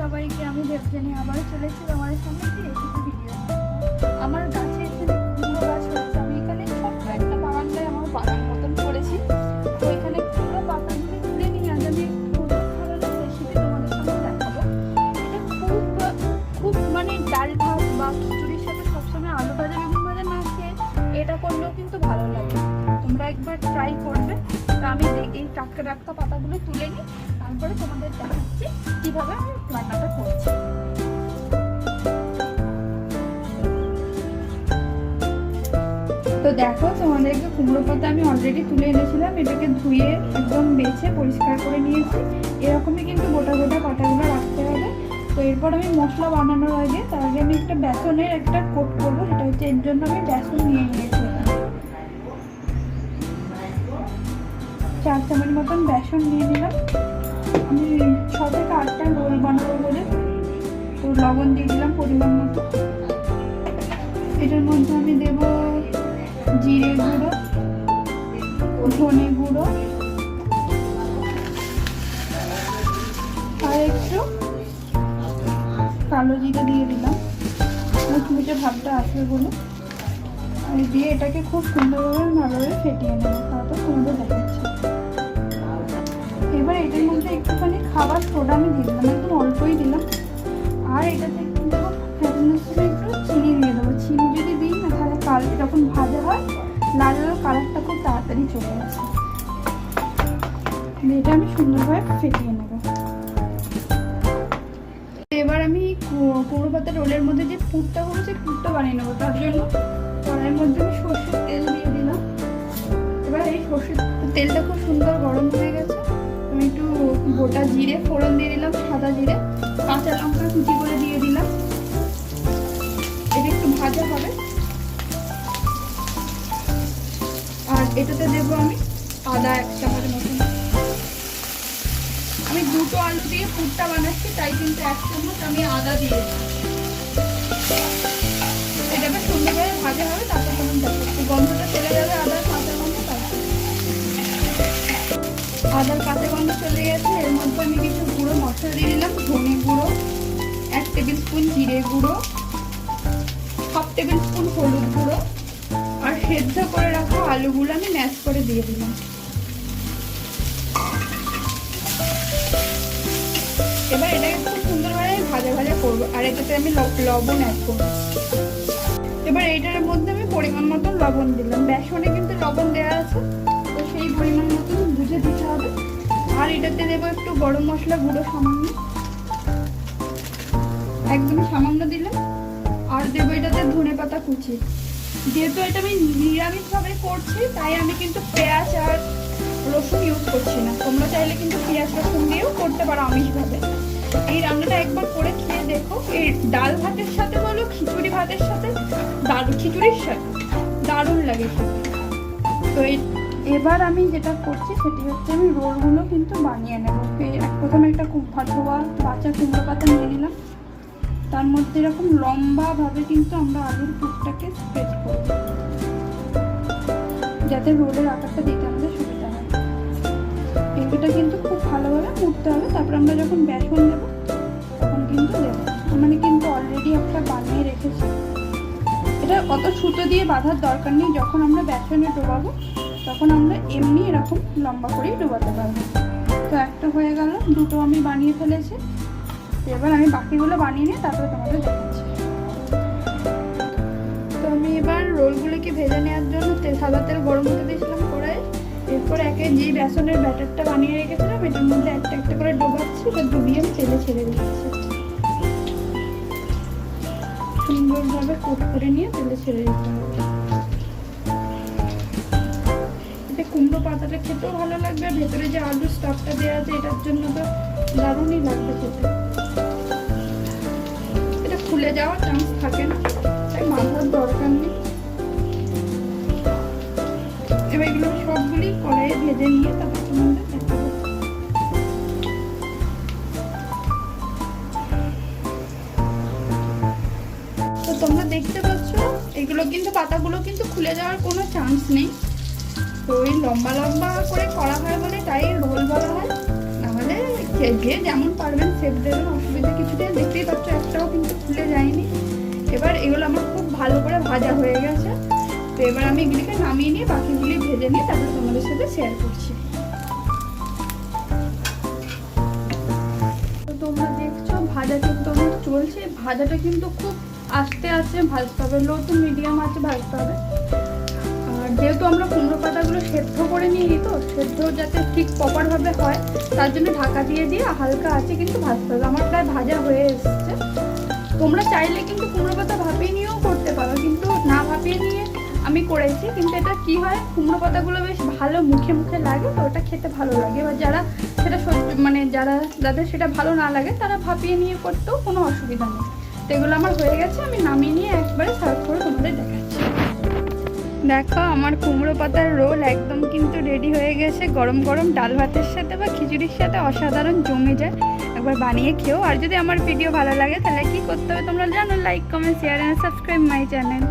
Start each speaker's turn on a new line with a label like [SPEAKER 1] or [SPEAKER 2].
[SPEAKER 1] সবাইকে আমি দেবজানি আবার চলেছি তোমার সামনে একটি রেসিপি ভিডিও আমার গাছে এখানে কুমড়ো গাছ হয়েছে আমি এখানে ছোট্ট একটা বাগানটায় আমার বাগান মতন করেছি। তো এখানে কুমড়ো পাতাগুলো তুলে নিয়ে আজ আমি রেসিপি তোমাদের সামনে দেখাবো। এটা খুব খুব মানে ডাল ভাত বা খিচুড়ির সাথে সবসময় আলু ভাজা, বেগুন ভাজা না খেয়ে এটা করলেও কিন্তু ভালো লাগে। তোমরা একবার ট্রাই করবে। তো আমি এই টাটকা টাটকা পাতাগুলো তুলে নিই। তারপরে তোমাদের দেখাচ্ছি কীভাবে আমি রান্নাটা করছি। তো দেখো, তোমাদেরকে কুমড়ো পাতা আমি অলরেডি তুলে এনেছিলাম, এটাকে ধুয়ে একদম বেছে পরিষ্কার করে নিয়েছি। এরকমই কিন্তু গোটা গোটা পাতাগুলো রাখতে হবে। তো এরপর আমি মশলা বানানোর আগে তার আগে আমি একটা বেসনের একটা কোট করব, সেটা হচ্ছে এর জন্য আমি বেসন নিয়ে নিয়েছি। চার চামচ মতন বেসন নিয়ে নিলাম। আমি ছ থেকে আটটা রোল বানাবো বলে তো লবণ দিয়ে দিলাম পরিমাণ মতো। এটার মধ্যে আমি দেব জিরে গুঁড়ো, ধনে গুঁড়ো, আর একটু কালো জিরে দিয়ে দিলাম। মুচমুচে ভাবটা আসবে বলে। আমি দিয়ে এটাকে খুব সুন্দরভাবে ভালোভাবে ফেটিয়ে নেব। তারপর সুন্দর দেখাচ্ছে। এবার এটার মধ্যে একটুখানি খাবার সোডা আমি দিয়ে দিলাম, একদম অল্পই দিলাম। আর এটাতে দেবো একটু চিনি দিয়ে দেবো। চিনি যদি দিই না, তাহলে কাল যখন ভাজা হয়, লাল লাল কালারটা খুব তাড়াতাড়ি চলে আসে। এটা আমি সুন্দরভাবে ফেটিয়ে নেব। এবার আমি কু- কুমড়ো পাতা রোলের মধ্যে যে পুরটা সেই পুরটা বানিয়ে নেব। তার জন্য কড়াইয়ের মধ্যে আমি সর্ষের তেল দিয়ে দিলাম। এবার এই সর্ষের তেলটা খুব সুন্দর গরম হয়ে গেছে। গোটা জিরে, ফোড়ন দিয়ে দিলাম, সাদা জিরে, কাঁচা লঙ্কা কুচি করে দিয়ে দিলাম। এটা একটু ভাজা হবে। আর এটাতে দেবো আমি আদা এক চামচ মতন আমি দুটো আলু দিয়ে পুরটা বানাচ্ছি, তাই কিন্তু এক চামচ আমি আদা দিয়ে। এটা সুন্দরভাবে ভাজা হবে, তারপর আদার কাঁচা গন্ধ চলে গেছে। এর মধ্যে আমি কিছু গুঁড়ো, মশলা দিয়ে দিলাম। ধনে গুঁড়ো, এক টেবিল স্পুন জিরে গুঁড়ো হাফ টেবিল স্পুন হলুদ গুঁড়ো আর সেদ্ধ করে রাখা আলুগুলো আমি ম্যাশ করে দিয়ে দিলাম। এবার এটাকে খুব সুন্দরভাবে আমি ভাজা ভাজা করব। আর এটাতে আমি লবণ অ্যাড করব। এবার এইটার মধ্যে আমি পরিমাণ মতন লবণ দিলাম। বেসনে কিন্তু লবণ দেওয়া আছে। সেই পরিমাণ মতন বুঝে দিতে হবে। আর এটাতে দেবো একটু গরম মশলা, গুঁড়ো সামান্য। একদম সামান্য দিলাম আর দেবো এটাতে ধনে পাতা কুচি। যেহেতু এটা আমি নিরামিষভাবে করছি, তাই আমি কিন্তু পেঁয়াজ আর রসুন ইউজ করছি না। তোমরা চাইলে কিন্তু পেঁয়াজ, রসুন দিয়েও করতে পারো আমিষভাবে এই রান্নাটা একবার করে খেয়ে দেখো। এই ডাল ভাতের সাথে বলো, খিচুড়ি ভাতের সাথে দারুণ খিচুড়ির সাথে। দারুণ লাগে তো এই এবার আমি যেটা করছি সেটি হচ্ছে আমি রোলগুলো কিন্তু বানিয়ে নেব। প্রথমে একটা ধোয়া বাচ্চা কুমড়ো পাতা নিয়ে নিলাম। তার মধ্যে এরকম লম্বাভাবে কিন্তু আমরা আলুর পুরটাকে স্প্রেড করব। যাতে রোলের আকারটা দিতে আমাদের সুবিধা হয়। এগুলোটা কিন্তু খুব ভালোভাবে মুড়তে হবে। তারপর আমরা যখন বেসন দেবো তখন কিন্তু দেবো। মানে কিন্তু অলরেডি একটা বানিয়ে রেখেছি। এটা অত সুতো দিয়ে বাঁধার দরকার নেই। যখন আমরা বেসনে ডোবাবো তখন আমরা এমনি এরকম লম্বা করেই ডোবাতে পারব। তো একটা হয়ে গেল, দুটো আমি বানিয়ে ফেলেছি। এবার আমি বাকিগুলো বানিয়ে নিয়ে তারপরে তোমাদের দেখাচ্ছি। তো আমি এবার রোলগুলোকে ভেজে নেওয়ার জন্য তেল, সাদা তেল গরম হতে দিয়েছিলাম কড়াই এরপর একে যে বেসনের ব্যাটারটা বানিয়ে রেখেছিলাম, এটার মধ্যে একটা একটা করে ডোবাচ্ছি এটা ডুবিয়ে আমি তেলে ছেড়ে দিচ্ছি। সুন্দরভাবে কোট করে নিয়ে তেলে ছেড়ে দিতে হবে। কুমড়ো পাতাটা খেতেও ভালো লাগবে। ভেতরে যে আলু স্টাফটা দেওয়া আছে, এটার জন্য তো দারুণই লাগবে খেতে। এটা খুলে যাওয়ার চান্স থাকে না। তাই মাথার দরকার নেই। এবার এগুলো সবগুলি কড়াইয়ে ভেজে নিয়ে তারপর তোমাদের তো তোমরা দেখতে পাচ্ছ, এগুলো কিন্তু, পাতাগুলো কিন্তু খুলে যাওয়ার কোনো চান্স নেই। তো ওই লম্বা লম্বা করে করা হয় বলে তাই রোল বলা হয়। নাহলে যে যেমন পারবেন সেপ দেবেন, অসুবিধা কিছুতে দেখতেই পাচ্ছ একটাও কিন্তু খুলে যায়নি। এবার এগুলো আমার খুব ভালো করে ভাজা হয়ে গেছে। তো এবার আমি এগুলিকে নামিয়ে নিয়ে বাকিগুলি ভেজে নিয়ে তারপর তোমাদের সাথে শেয়ার করছি। তোমরা দেখছ ভাজা কিন্তু আমার চলছে। ভাজাটা কিন্তু খুব আস্তে আস্তে ভাজতে হবে লো টু মিডিয়াম আছে ভাজতে হবে। যেহেতু আমরা কুমড়ো পাতাগুলো সেদ্ধ করে নিই তো, সেদ্ধ যাতে ঠিক প্রপারভাবে হয়, তার জন্য ঢাকা দিয়ে দিয়ে হালকা আছে কিন্তু ভাজতে হবে। আমার প্রায় ভাজা হয়ে এসছে। তোমরা চাইলে কিন্তু কুমড়ো পাতা ভাপিয়ে নিয়েও করতে পারো, কিন্তু না ভাপিয়ে নিয়ে আমি করেছি। কিন্তু এটা কি হয়, কুমড়ো পাতাগুলো বেশ ভালো মুখে মুখে লাগে, তো ওটা খেতে ভালো লাগে। এবার যারা সেটা মানে যারা, যাদের সেটা ভালো না লাগে, তারা ভাপিয়ে নিয়ে করতেও কোনো অসুবিধা নেই। তো এগুলো আমার হয়ে গেছে, আমি নামিয়ে নিয়ে একবারে সার্ভ করে তোমাদের দেখাচ্ছি। দেখো, আমার কুমড়ো পাতার রোল একদম কিন্তু রেডি হয়ে গেছে। গরম গরম ডাল ভাতের সাথে বা খিচুড়ির সাথে অসাধারণ জমে যায়। একবার বানিয়ে খেও। আর যদি আমার ভিডিও ভালো লাগে, তাহলে কি করতে হবে তোমরা জানো? Like comment share and subscribe my channel